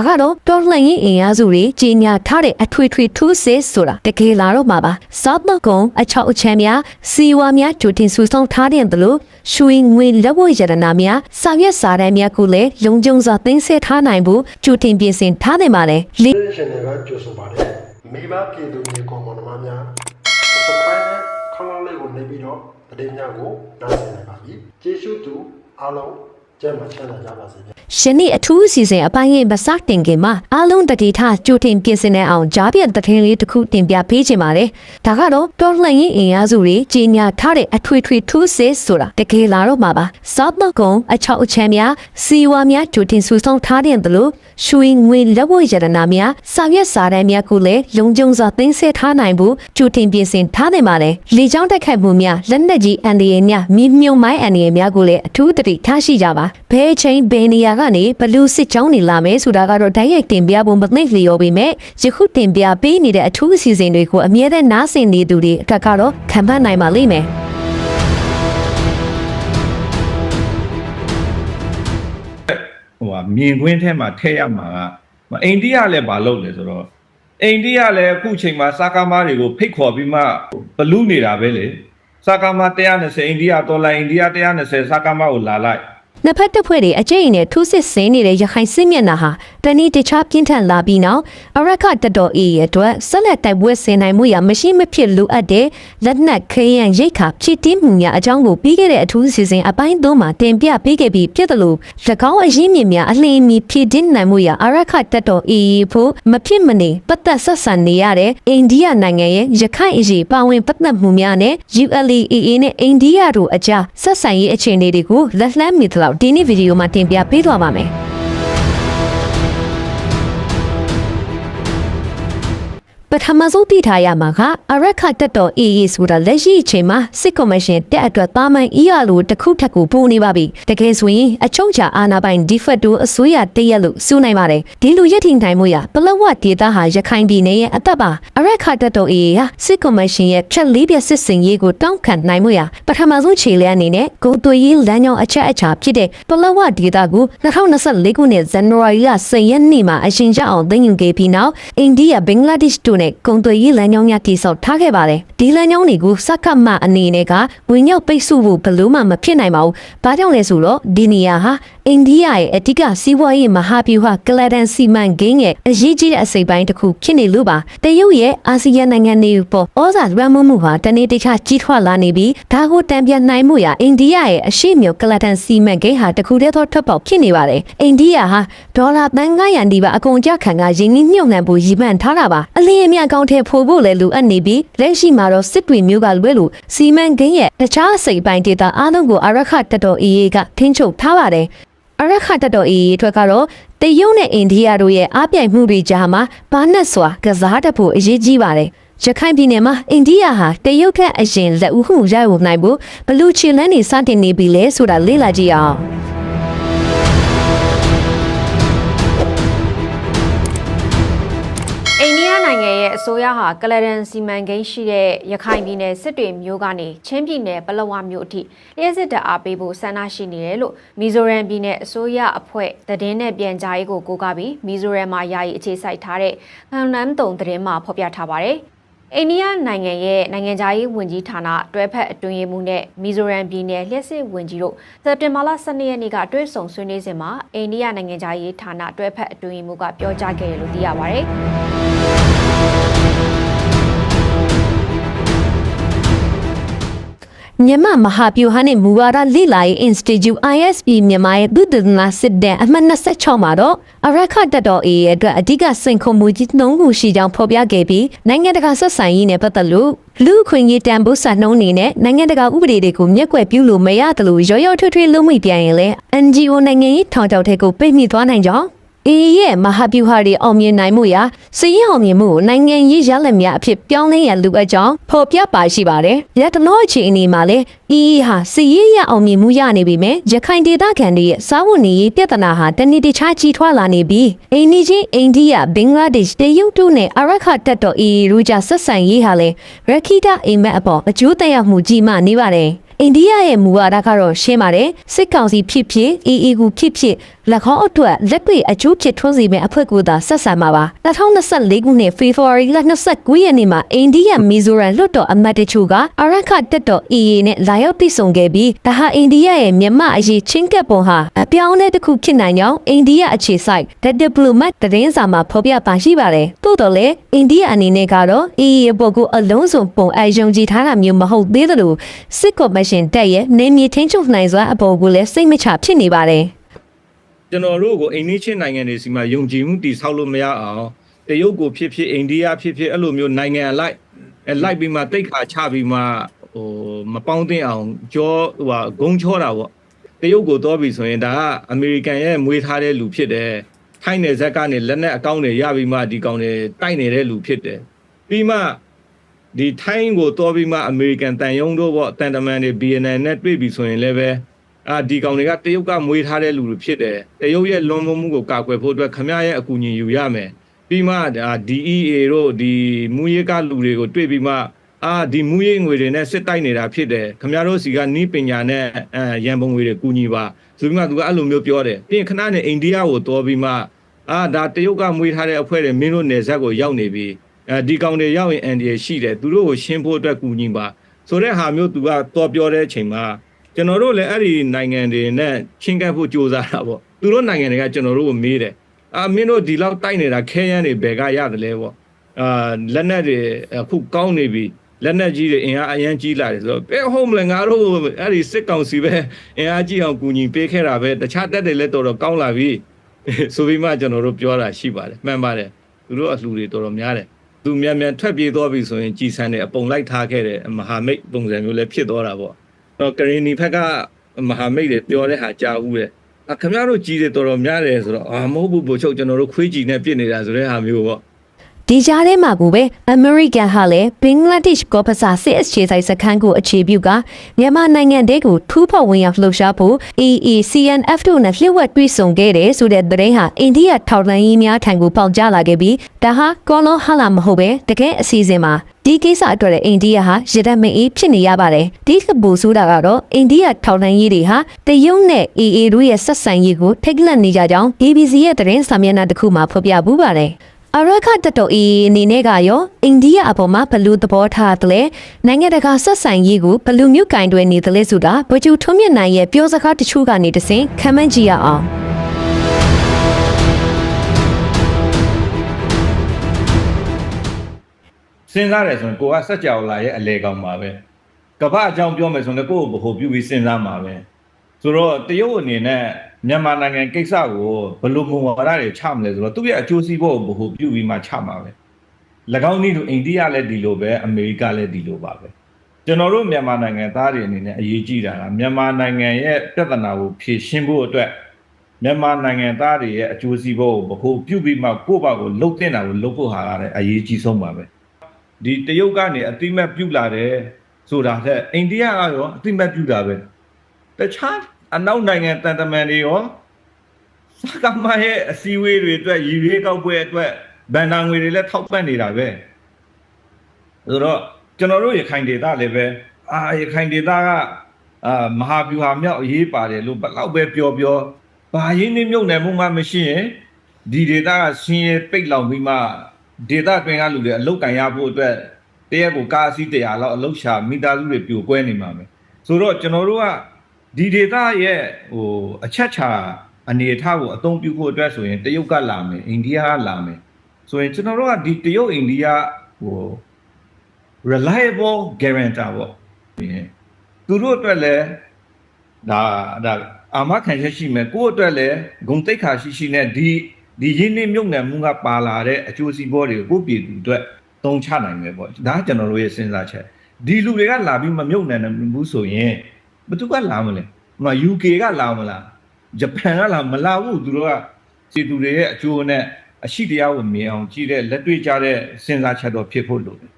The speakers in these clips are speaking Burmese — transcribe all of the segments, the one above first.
ဒါကတော့တော်လှန်ရေးအင်အားစုတွေကြီးညာထားတဲ့အထွေထွေထူးစစ်ဆိုတာတကယ်လာတော့မှာပါစောက်မကုံအချောက်အချမ်းများစီဝါများကြိုတင်ဆူဆောင်ထားတဲ့တယ်လို့ရွှေငွေလက်ဝတ်ရတနာများစာရွက်စာတမ်းများကိုလည်းလုံခြုံစွာသိမ်းဆည်းထားနိုင်ဖို့ကြိုတင်ပြင်ဆင်ထားတယ်ပါလေလေဒီရှင်တွေကကြိုဆိုပါတယ်မိဘပြည်သူမျိုးကောမွန်မများစပိုင်နဲ့ခေါင်းလေးကိုနေပြီးတော့တည်င်းများကိုနားဆင်နိုင်ပါပြီကျေးဇူးတူအားလုံး ကျမ်းမှာချမ်းသာကြပါစေဗျာရှင်နေ့အထူးအစီအစဉ်အပိုင်းရဲ့မစတင်ခင်မှာအားလုံးတတိထားကြိုတင်ပြင်ဆင်နေအောင်ကြားပြတဲ့တင်လေးတစ်ခုတင်ပြပေးချင်ပါတယ်။ဒါကတော့တော်လှန်ရေးအင်အားစုတွေကြီးညာထားတဲ့အထွေထွေထူးစစ်ဆိုတာတကယ်လာတော့မှာပါ။စောက်မကုံအချောက်အချမ်းများစီဝါများကြိုတင်ဆူဆောင်ထားတဲ့တယ်လို့ရွှေငွေလက်ဝတ်ရတနာများစာရွက်စာတမ်းများကိုလည်းလုံခြုံစွာသိမ်းဆည်းထားနိုင်ဖို့ကြိုတင်ပြင်ဆင်ထားတယ်ပါတယ်။လေကြောင်းတိုက်ခိုက်မှုများလက်နက်ကြီးအန်ဒီရများမြင်းမြုံမိုင်းအန်ဒီရများကိုလည်းအထူးတတိထားရှိကြပါ။ဘဲချင်းဘယ်နေရာကနေဘလူးစစ်ကြောင်းနေလာမယ်ဆိုတာကတော့တိုက်ရိုက်တင်ပြဖို့မသိလျော်ပေမဲ့ယခုတင်ပြပေးနေတဲ့အထူးအစီအစဉ်တွေကိုအမြဲတမ်းနားဆင်နေသူတွေအတွက်ကတော့ခံမှန်းနိုင်ပါလိမ့်မယ်။ဟိုဟာမြင်ကွင်းထဲမှာထည့်ရမှာကအိန္ဒိယလည်းမလုပ်လဲဆိုတော့အိန္ဒိယလည်းအခုချိန်မှာစာကားမားတွေကိုဖိတ်ခေါ်ပြီးမှဘလူးနေတာပဲလေစာကားမား120အိန္ဒိယဒေါ်လာအိန္ဒိယ120စာကားမားကိုလာလိုက် နှစ်ဖက်တပ်ဖွဲ့တွေအကြိမ်နဲ့ထိုးစစ်ဆင်နေတဲ့ရခိုင်စစ်မျက်နှာဟာတနည်းတခြားပြင်းထန်လာပြီးနောက်အရခတတော်အေးရဲ့အတွက်ဆက်လက်တိုက်ပွဲဆင်နိုင်မှုရမရှိမဖြစ်လိုအပ်တဲ့လက်နက်ခဲယံရိတ်ခါဖြစ်တည်မှုများအကြောင်းကိုပြီးခဲ့တဲ့အထူးစီစဉ်အပိုင်းသုံးမှာတင်ပြပေးခဲ့ပြီးဖြစ်တယ်လို့၎င်းအရင်းမြစ်များအလင်းမီဖြစ်တည်နိုင်မှုရအရခတတော်အေးဖို့မဖြစ်မနေပတ်သက်ဆက်ဆံနေရတဲ့အိန္ဒိယနိုင်ငံရဲ့ရခိုင်အရေးပါဝင်ပတ်သက်မှုများနဲ့ ULAA နဲ့အိန္ဒိယတို့အကြားဆက်ဆံရေးအခြေအနေတွေကိုလက်လှမ်းမီသလောက်ဒီနေ့ဗီဒီယိုမှာတင်ပြပေးသွားပါမယ် ပထမဆုံးသိထားရမှာကအရက်ခတက်တော် AA ဆိုတာလက်ရှိအချိန်မှာစစ်ကော်မရှင်တက်အတွက်တာမန် ER လို့တစ်ခုထက်ကိုပိုနေပါပြီတကယ်ဆိုရင်အချုံချာအာနာပိုင် defecto အစိုးရတရက်လို့ဆိုနိုင်ပါတယ်ဒီလိုရည်ထင်နိုင်မှုရပလဝဒေတာဟာရခိုင်ပြည်နယ်ရဲ့အသက်ပါအရက်ခတက်တော် AA ဟာစစ်ကော်မရှင်ရဲ့ချက်လေးပြစစ်စင်ရေးကိုတောင်းခံနိုင်မှုရပထမဆုံးခြေလှမ်းအနေနဲ့ဂုံသွေးရေးလမ်းကြောင်းအချက်အချာဖြစ်တဲ့ပလဝဒေတာကို2024ခုနှစ်ဇန်နဝါရီလ10ရက်နေ့မှာအရှင်ကျအောင်သိမ်းယူခဲ့ပြီးနောက်အိန္ဒိယဘင်္ဂလားဒေ့ရှ်တို့နဲ့ကုန်သွယ်ရေးလမ်းကြောင်းများတည်ဆောက်ထားခဲ့ပါတယ်။ဒီလမ်းကြောင်းတွေကိုစက္ကမအနေနဲ့ကဝင်ရောက်ပိတ်ဆို့ဖို့ဘယ်လို့မှမဖြစ်နိုင်ပါဘူး။ဘာကြောင့်လဲဆိုတော့ဒီနေရာဟာ အိန္ဒိယရဲ့အဓိကစီးပွားရေးမဟာဗျူဟာကလဒန်စီမံကိန်းရဲ့အရေးကြီးတဲ့အစိပ်ပိုင်းတစ်ခုဖြစ်နေလို့ပါ။တရုတ်ရဲ့အာဆီယံနိုင်ငံတွေပေါ်ဩဇာလွှမ်းမိုးမှုဟာတနေ့တခြားကြီးထွားလာနေပြီးဒါကိုတံပြန်နိုင်မှုရအိန္ဒိယရဲ့အရှိမြောက်ကလဒန်စီမံကိန်းဟာတစ်ခုတည်းသောထွက်ပေါက်ဖြစ်နေပါတယ်။အိန္ဒိယဟာဒေါ်လာသန်း900နီးပါးအကုန်ကြခံကရင်းနှီးမြှုပ်နှံဖို့ရည်မှန်းထားတာပါ။အလင်းအမြအကောင့်ထဲဖိုးဖို့လည်းလိုအပ်နေပြီးလက်ရှိမှာတော့စစ်တွေမျိုးကလွဲလို့စီမံကိန်းရဲ့တခြားအစိပ်ပိုင်းဒေတာအားလုံးကိုအရခတတော်အေးကထင်းချုပ်ထားပါတယ်။ အရခတတော်အေးအတွက်ကတော့တရုတ်နဲ့အိန္ဒိယတို့ရဲ့အားပြိုင်မှုတွေကြားမှာဘာနဲ့စွာကစားတတ်ဖို့အရေးကြီးပါတယ်။ရခိုင်ပြည်နယ်မှာအိန္ဒိယဟာတရုတ်ထက်အရင်လက်ဦးမှုရယူနိုင်ဖို့ဘလူချီလန်းနေစတင်နေပြီလဲဆိုတာလေ့လာကြည့်အောင်။ အိန္ဒိယနိုင်ငံရဲ့အစိုးရဟာကလဒန်စီမံကိန်းရှိတဲ့ရခိုင်ပြည်နယ်စစ်တွေမြို့ကနေချင်းပြည်နယ်ပလောဝမြို့အထိလျှက်စစ်တပ်အားပေးဖို့ဆန္ဒရှိနေတယ်လို့မီဇိုရမ်ပြည်နယ်အစိုးရအဖွဲ့သတင်းနဲ့ပြန်ကြားရေးကိုကိုးကားပြီးမီဇိုရမ်မှာယာယီအခြေစိုက်ထားတဲ့ခန်နမ်တုံသတင်းမှာဖော်ပြထားပါတယ်။ အိန္ဒိယနိုင်ငံရဲ့နိုင်ငံခြားရေးဝန်ကြီးဌာနတွဲဖက်အတွင်းရေးမှူးနဲ့မီဇိုရမ်ပြည်နယ်လျှက်စစ်ဝန်ကြီးတို့စက်တင်ဘာလ12ရက်နေ့ကတွဲဆုံဆွေးနွေးစဉ်မှာအိန္ဒိယနိုင်ငံခြားရေးဌာနတွဲဖက်အတွင်းရေးမှူးကပြောကြားခဲ့တယ်လို့သိရပါတ မြန်မာမဟာဗျူဟာနဲ့မူဝါဒလေ့လာရေး Institute ISP မြန်မာရဲ့သုတေသနစစ်တဲ့အမှတ်26မှာတော့အရခတက်တော် A ရဲ့အတွက်အဓိကစိန်ခေါ်မှုကြီး၃ခုရှိကြောင်းဖော်ပြခဲ့ပြီးနိုင်ငံတကာဆက်ဆံရေးနဲ့ပတ်သက်လို့လူအခွင့်အရေးတန်ဖိုးစာနှုန်းအနေနဲ့နိုင်ငံတကာဥပဒေတွေကိုမျက်ကွယ်ပြုလို့မရတယ်လို့ရောရောထွေးထွေးလုံးမိပြန်ရင်လဲ NGO နိုင်ငံရေးထောင်ချောက်တဲ့ကိုပိတ်မိသွားနိုင်ကြောင်း အေးရဲ့မဟာဗျူဟာတွေအောင်မြင်နိုင်မှုရာစည်ရင်အောင်မြင်မှုကိုနိုင်ငံရေးရလဒ်များအဖြစ်ပြောင်းလဲရန်လိုအပ်ကြောင်းဖော်ပြပါရှိပါတယ်။ရတနောအခြေအနေမှာလည်း EE ဟာစီရေးရအောင်မြင်မှုရနေပြီမဲ့ရခိုင်ဒေသခံတွေရဲ့စားဝတ်နေရေးပြဿနာဟာတနေ့တခြားကြီးထွားလာနေပြီးအိန္ဒိချင်းအိန္ဒိယဘင်္ဂလားဒေ့ရှ်တရုတ်တို့နဲ့အာရခတက်တော် EE တို့ကြဆက်ဆံရေးဟာလည်းရခိတအိမ်မက်အပေါ်အကျိုးသက်ရောက်မှုကြီးမားနေပါတယ်အိန္ဒိယရဲ့မူဝါဒကတော့ရှင်းပါတယ်စစ်ကောင်စီဖြစ်ဖြစ် EE ကိုဖြစ်ဖြစ်လက်ခေါင်းအတွက်လက်တွေ့အကျိုးဖြစ်ထွန်းစေမယ့်အဖွဲ့ကိုသာဆက်ဆံမှာပါ2024ခုနှစ်ဖေဖော်ဝါရီလ29ရက်နေ့မှာအိန္ဒိယမီဇိုရမ်လွှတ်တော်အမတ်တချို့ကအာရခတက်တော် EE နဲ့လာရောက်တည်ဆုံခဲ့ပြီးဒါဟာအိန္ဒိယရဲ့မြန်မာအရေးချင်းကပ်ပုံဟာအပြောင်းအလဲတစ်ခုဖြစ်နိုင်ကြောင်းအိန္ဒိယအခြေစိုက် The Diplomat သတင်းစာမှာဖော်ပြပါရှိပါတယ်သို့တော်လည်းအိန္ဒိယအနေနဲ့ကတော့ EE ရဲ့ပုံကိုအလုံးစုံပုံအယုံကြည်ထားတာမျိုးမဟုတ်သေးသလိုစစ်ကော်မရှင်တက်ရဲ့နေမြေထင်းချုပ်နိုင်စွာအပေါ်ကိုလည်းစိတ်မချဖြစ်နေပါတယ်ကျွန်တော်တို့ကိုအိန္ဒိချင်းနိုင်ငံတွေစီမှာယုံကြည်မှုတည်ဆောက်လို့မရအောင်တရုတ်ကိုဖြစ်ဖြစ်အိန္ဒိယဖြစ်ဖြစ်အဲ့လိုမျိုးနိုင်ငံအလိုက်အဲလိုက်ပြီးမှတိတ်ခါချပြီးမှ ဟိုမပေါင်းတင်အောင်ကြောဟိုဟာဂုံချောတာပေါ့တရုတ်ကိုတော့ပြီဆိုရင်ဒါကအမေရိကန်ရဲ့မွေးထားတဲ့လူဖြစ်တယ်ထိုင်းနယ်ဇက်ကနေလက်နက်အကောင့်တွေရပြီးမှဒီကောင်တွေတိုက်နေတဲ့လူဖြစ်တယ်ပြီးမှဒီထိုင်းကိုတော့ပြီးမှအမေရိကန်တန်ယုံတို့ပေါ့တန်တမန်တွေ BNN နဲ့တွေ့ပြီဆိုရင်လည်းပဲအာဒီကောင်တွေကတရုတ်ကမွေးထားတဲ့လူတွေဖြစ်တယ်တရုတ်ရဲ့လွန်မိုးမှုကိုကာကွယ်ဖို့အတွက်ခမရရဲ့အကူအညီယူရမယ်ပြီးမှဒါ DEA တို့ဒီမူရေးကလူတွေကိုတွေ့ပြီးမှ အာဒီမူရေးငွေတွေနဲ့စစ်တိုက်နေတာဖြစ်တယ်ခမရတို့စီကနီးပညာနဲ့အဲရန်ပုံငွေတွေကူညီပါဆိုပြီးမှသူကအဲ့လိုမျိုးပြောတယ်ပြီးရင်ခဏနဲ့အိန္ဒိယကိုတော်ပြီးမှအာဒါတရုတ်ကမွေးထားတဲ့အဖွဲ့တွေမင်းတို့နယ်စပ်ကိုရောက်နေပြီအဲဒီကောင်တွေရောက်ရင်အန်ဒီရရှိတယ်သူတို့ကိုရှင်းဖို့အတွက်ကူညီပါဆိုတဲ့ဟာမျိုးသူကတော်ပြောတဲ့အချိန်မှာကျွန်တော်တို့လည်းအဲ့ဒီနိုင်ငံတွေနဲ့ချင်းကပ်ဖို့ကြိုးစားတာပေါ့သူတို့နိုင်ငံတွေကကျွန်တော်တို့ကိုမေးတယ်အာမင်းတို့ဒီလောက်တိုက်နေတာခဲယမ်းတွေဘယ်ကရတယ်လဲပေါ့အာလက်နက်တွေအခုကောင်းနေပြီ လက်နက်ကြီးတွေအင်အားအရန်ကြီးလာတယ်ဆိုတော့ဘယ်ဟုတ်မလဲငါတို့အဲ့ဒီစစ်ကောင်စီပဲအင်အားကြီးအောင်ကူညီပေးခဲ့တာပဲတခြားတက်တွေလည်းတော်တော်ကောင်းလာပြီဆိုပြီးမှကျွန်တော်တို့ပြောတာရှိပါတယ်မှန်ပါတယ်သူတို့အလှူတွေတော်တော်များတယ်သူမြန်မြန်ထွက်ပြေးသွားပြီဆိုရင်ကြည်ဆန်းတယ်အပုံလိုက်ထားခဲ့တယ်မဟာမိတ်ပုံစံမျိုးလည်းဖြစ်သွားတာပေါ့တော့ကရင်နီဘက်ကမဟာမိတ်တွေပြောတဲ့ဟာကြားဦးတယ်။အခင်ဗျားတို့ကြီးတယ်တော်တော်များတယ်ဆိုတော့အာမဟုတ်ဘူးဘိုလ်ချုပ်ကျွန်တော်တို့ခွေးကြီးနဲ့ပြစ်နေတာဆိုတဲ့ဟာမျိုးပေါ့ ဒီကြားထဲမှာကိုပဲ American ဟာလည်းဘင်္ဂလားဒေ့ရှ်ကောပစာစစ်အခြေဆိုင်စခန်းကိုအခြေပြုကမြန်မာနိုင်ငံတဲကိုထူးဖော်ဝင်ရောက်လှုပ်ရှားဖို့ EECNF တို့နဲ့လျှို့ဝှက်တွေ့ဆုံခဲ့တယ်ဆိုတဲ့သတင်းဟာအိန္ဒိယထောက်လှမ်းရေးများထံကိုပေါက်ကြားလာခဲ့ပြီးဒါဟာကောလွန်ဟာလာမဟုတ်ပဲတကယ်အစီအစဉ်မှာဒီကိစ္စအတွက်လည်းအိန္ဒိယဟာရဒမအေးဖြစ်နေရပါတယ်ဒီကဘူဆိုတာကတော့အိန္ဒိယထောက်လှမ်းရေးတွေဟာတရုတ်နဲ့ AA တို့ရဲ့ဆက်ဆံရေးကိုထိတ်လန့်နေကြကြောင်း ABC ရဲ့သတင်းစာမျက်နှာတစ်ခုမှာဖော်ပြပူးပါတယ် အရခတတော်အီအနေနဲ့ကရောအိန္ဒိယအပေါ်မှာဘလူသဘောထားတယ်လဲနိုင်ငံတကာဆက်ဆံရေးကိုဘလူမျိုးကင်တွယ်နေတယ်လဲဆိုတာဗကြူထွန်းမြင့်နိုင်ရဲ့ပြောစကားတချို့ကနေတဆင်ခံမှန်းကြည့်ရအောင်စဉ်းစားတယ်ဆိုရင်ကိုကစက်ကြောလာရဲ့အလေကောင်ပါပဲကမ္ဘာအကြောင်းပြောမယ်ဆိုရင်ကိုယ့်ကိုဗဟိုပြုပြီးစဉ်းစားမှာပဲဆိုတော့တရုတ်အနေနဲ့ မြန်မာနိုင်ငံကိစ္စကိုဘယ်လိုမူဝါဒတွေချမလဲဆိုတော့သူ့ရဲ့အကျိုးစီးပွားကိုဗဟိုပြုပြီးမှချမှာပဲ၎င်းနည်းတူအိန္ဒိယလည်းဒီလိုပဲအမေရိကလည်းဒီလိုပါပဲကျွန်တော်တို့မြန်မာနိုင်ငံသားတွေအနေနဲ့အရေးကြီးတာကမြန်မာနိုင်ငံရဲ့ပြဿနာကိုဖြေရှင်းဖို့အတွက်မြန်မာနိုင်ငံသားတွေရဲ့အကျိုးစီးပွားကိုဗဟိုပြုပြီးမှကိုယ့်ဘာကိုလှုပ်တင်တာကိုလှုပ်ဖို့ဟာလည်းအရေးကြီးဆုံးပါပဲဒီတရုတ်ကနေအတိမတ်ပြုတ်လာတယ်ဆိုတာတဲ့အိန္ဒိယကရောအတိမတ်ပြုတ်တာပဲတခြား အနောက်နိုင်ငံတန်တမန်တွေရောစကားမရဲ့အစည်းအဝေးတွေအတွက်ရည်ရွေးကောက်ပွဲအတွက်ဗန်နာငွေတွေလည်းထောက်ပံ့နေတာပဲဆိုတော့ကျွန်တော်တို့ရခိုင်ဒေသလည်းပဲအာရခိုင်ဒေသကအာမဟာဗျူဟာမြောက်အရေးပါတယ်လို့ဘယ်တော့ပဲပြောပြောဘာရင်းနှီးမြုပ်နယ်မှုမှမရှိရင်ဒီဒေတာကဆင်းရဲပိတ်လောင်ပြီးမှဒေတာတွင်ကလူတွေအလုတ်ကန်ရဖို့အတွက်တရက်ကိုကားအစီး100လောက်အလုတ်ရှာမိသားစုတွေပြိုကွဲနေမှာပဲဆိုတော့ကျွန်တော်တို့က ဒီဒေတာရဲ့ဟိုအချက်ချာအနေအထားကိုအသုံးပြုဖို့အတွက်ဆိုရင်တရုတ်ကလာမယ်အိန္ဒိယကလာမယ်ဆိုရင်ကျွန်တော်တို့ကဒီတရုတ်အိန္ဒိယဟို reliable guarantor ပေါ့သူတို့အတွက်လည်းဒါဒါအာမခံချက်ရှိမယ်ကိုယ့်အတွက်လည်းဂုံတိတ်ခါရှိရှိနဲ့ဒီဒီရင်းနှီးမြုပ်နှံမှုကပါလာတဲ့အကျိုးစီးပွားတွေကိုကိုယ့်ပြည်သူအတွက်သုံးချနိုင်မယ်ပေါ့ဒါကကျွန်တော်တို့ရဲ့စဉ်းစားချက်ဒီလူတွေကလာပြီးမမြုပ်နှံနိုင်ဘူးဆိုရင် ဘယ်သူကလာမလဲဟို UK ကလာမလားဂျပန်ကလာမလာဘူးသူတို့ကစီသူတွေရဲ့အကျိုးနဲ့အရှိတရားကိုမြင်အောင်ကြည့်တဲ့လက်တွေ့ကြတဲ့စဉ်းစားချက်တော့ဖြစ်ဖို့လိုတယ်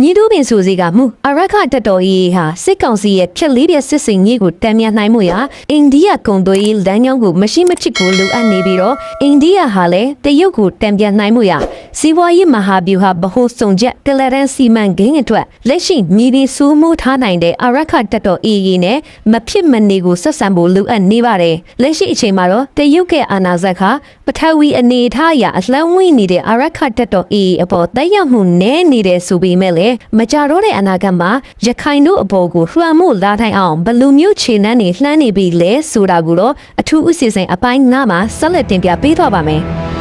ညီတို့ပင်ဆိုစီကမူအရက်ခတက်တော်ရေးဟာစစ်ကောင်စီရဲ့ဖြက်လေးတဲ့စစ်စင်ကြီးကိုတံမြနိုင်မှုရာအိန္ဒိယကုံသွေးလမ်းကြောင်းကိုမရှိမချစ်ကိုလိုအပ်နေပြီးတော့အိန္ဒိယဟာလည်းတရုတ်ကိုတံပြန်နိုင်မှုရာစီးပွားရေးမဟာဗျူဟာဗဟိုစုံချက်တလရန်စီမံကိန်းအတွက်လက်ရှိမြေပြင်စိုးမိုးထားနိုင်တဲ့အရက်ခတက်တော်အေးရေးနဲ့မဖြစ်မနေကိုဆက်ဆံဖို့လိုအပ်နေပါတယ်လက်ရှိအချိန်မှာတော့တရုတ်ကအာဏာဇက်ကပထဝီအနေအထားအရအလှမ်းဝိနေတဲ့အရက်ခတက်တော်အေးအပေါ်တက်ရောက်မှုနည်းနေတယ်ဆိုပေမဲ့လည်းမကြတော့တဲ့အနာဂတ်မှာရခိုင်တို့အပေါ်ကိုလွှမ်းမိုးလာထိုင်အောင်ဘယ်လူမျိုးခြေနှမ်းတွေလှမ်းနေပြီလဲဆိုတာကိုတော့အထူးဥစီစဉ်အပိုင်း9မှာဆက်လက်တင်ပြပေးတော့ပါမယ်